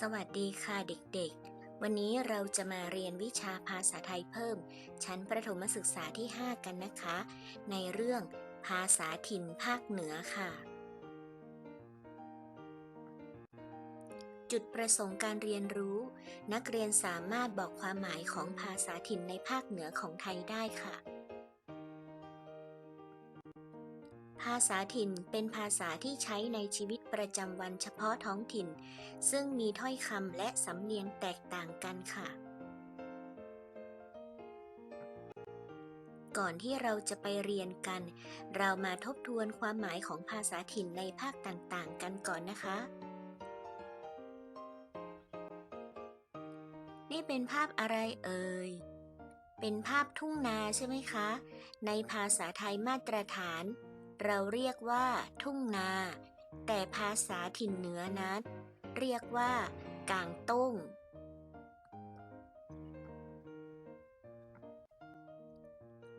สวัสดีค่ะเด็กๆ วันนี้เราจะมาเรียนวิชาภาษาไทยเพิ่ม ชั้นประถมศึกษาที่ 5 กันนะคะ ในเรื่องภาษาถิ่นภาคเหนือค่ะ จุดประสงค์การเรียนรู้ นักเรียนสามารถบอกความหมายของภาษาถิ่นในภาคเหนือของไทยได้ค่ะ ภาษาถิ่นเป็นภาษาที่ใช้ในชีวิตประจำวันเฉพาะท้องถิ่น ซึ่งมีถ้อยคำและสำเนียงแตกต่างกันค่ะ ก่อนที่เราจะไปเรียนกัน เรามาทบทวนความหมายของภาษาถิ่นในภาคต่างๆ กันก่อนนะคะ นี่เป็นภาพอะไรเอ่ยเป็นภาพทุ่งนาใช่ไหมคะ ในภาษาไทยมาตรฐาน เราเรียกว่าทุ่งนา แต่ภาษาถิ่นเหนือนั้นเรียกว่ากางตุ้ง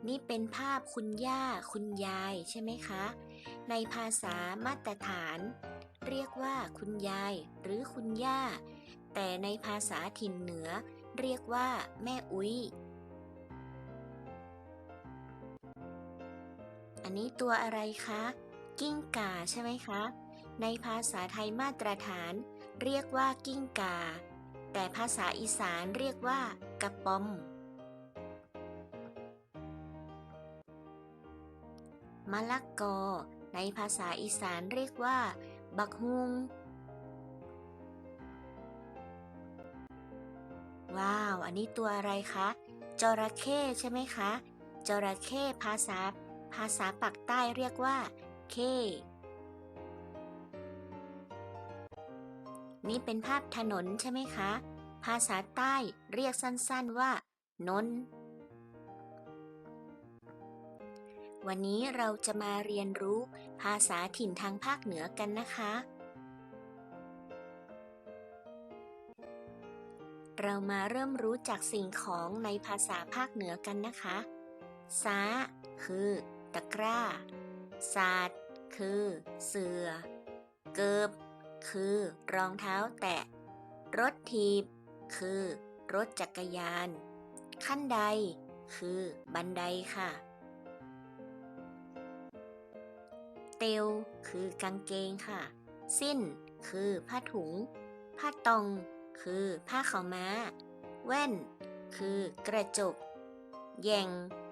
นี่เป็นภาพคุณย่าคุณยายใช่ไหมคะ ในภาษามาตรฐาน เรียกว่าคุณยายหรือคุณย่า แต่ในภาษาถิ่นเหนือ เรียกว่าแม่อุ้ย อันนี้ตัวอะไรคะ กิ้งก่าใช่ไหมคะ ในภาษาไทยมาตรฐาน เรียกว่ากิ้งก่า แต่ภาษาอีสานเรียกว่ากระป๋อม มะละกอ ในภาษาอีสานเรียกว่า บักฮุง ว้าว อันนี้ตัวอะไรคะจระเข้ใช่ไหมคะจระเข้ภาษา ภาษาปักใต้เรียกว่า เค นี่เป็นภาพถนนใช่ไหมคะ ภาษาใต้เรียกสั้นๆว่า นน วันนี้เราจะมาเรียนรู้ภาษาถิ่นทางภาคเหนือกันนะคะ เรามาเริ่มรู้จักสิ่งของในภาษาภาคเหนือกันนะคะ ซาคือ ตะกร้า ศาสตร์คือเสือ เกิบ คือรองเท้าแตะ รถถีบ คือรถจักรยาน ขั้นใด คือบันไดค่ะ เตวคือกางเกงค่ะ สิ้น คือผ้าถุง ผ้าตอง คือผ้าขาวม้า แว่น คือกระจก แยง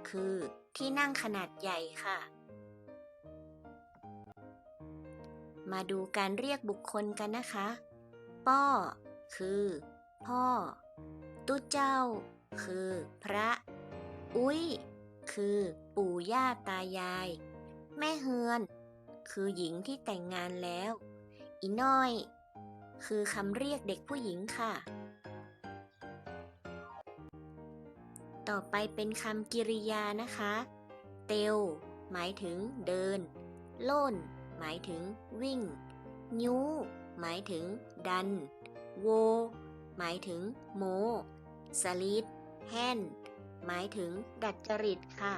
คือที่นั่งขนาดใหญ่ค่ะ มาดูการเรียกบุคคลกันนะคะ ป้อ คือ พ่อ ตุเจ้า คือ พระ อุ้ย คือปู่ย่าตายาย แม่เฮือน คือหญิงที่แต่งงานแล้ว อีน้อย คือคำเรียกเด็กผู้หญิงค่ะ ต่อไปเป็นคำกริยานะคะ เตวหมายถึงเดิน โล่น หมายถึงวิ่งยูหมายถึงดัน โว หมายถึงโมสลิดแฮนหมายถึงดัดจริตค่ะ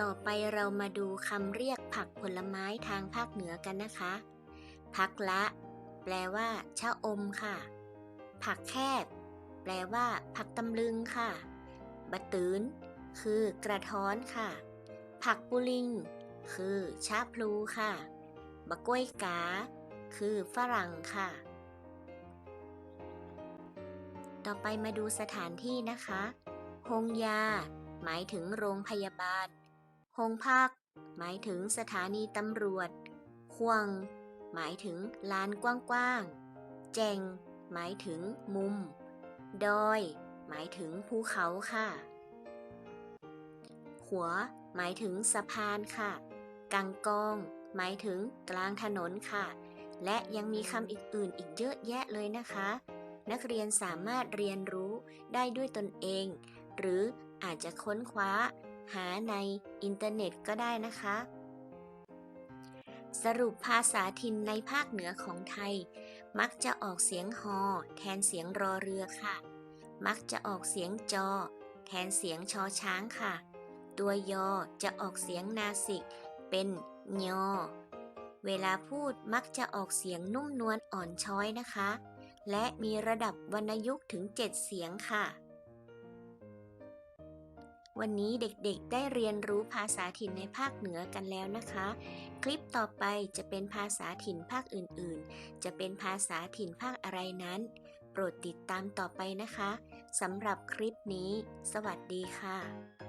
ต่อไปเรามาดูคำเรียกผักผลไม้ทางภาคเหนือกันนะคะ ผักละ แปลว่าชะอมค่ะ ผักแคบ แปลว่า ผักตำลึงค่ะ บะตืนคือกระท้อนค่ะ ผักปุลิง คือชะพลูค่ะ บะกล้วยกา คือฝรั่งค่ะ ต่อไปมาดูสถานที่นะคะโฮงยา หมายถึงโรงพยาบาลโฮงพัก หมายถึงสถานีตำรวจควง หมายถึงลานกว้างๆ แจง หมายถึงมุม ดอย หมายถึงภูเขาค่ะ หัว หมายถึงสะพานค่ะ กังกอง หมายถึงกลางถนนค่ะ และยังมีคำอีกอื่นอีกเยอะแยะเลยนะคะ นักเรียนสามารถเรียนรู้ได้ด้วยตนเอง หรืออาจจะค้นคว้า หาในอินเทอร์เน็ตก็ได้นะคะ สรุปภาษาถิ่นในภาคเหนือของไทย มักจะออกเสียงฮอแทนเสียงรอเรือค่ะ มักจะออกเสียงจอ แทนเสียงชอช้างค่ะ ตัวยอจะออกเสียงนาสิก เป็นยอเวลาพูดมักจะออกเสียงนุ่มนวลอ่อนช้อยนะคะ และมีระดับวรรณยุกต์ถึง 7 เสียงค่ะ วันนี้เด็กๆ ได้เรียนรู้ภาษาถิ่นในภาคเหนือกันแล้วนะคะ คลิปต่อไปจะเป็นภาษาถิ่นภาคอื่นๆ จะเป็นภาษาถิ่นภาคอะไรนั้น โปรดติดตามต่อไปนะคะสำหรับคลิปนี้ สวัสดีค่ะ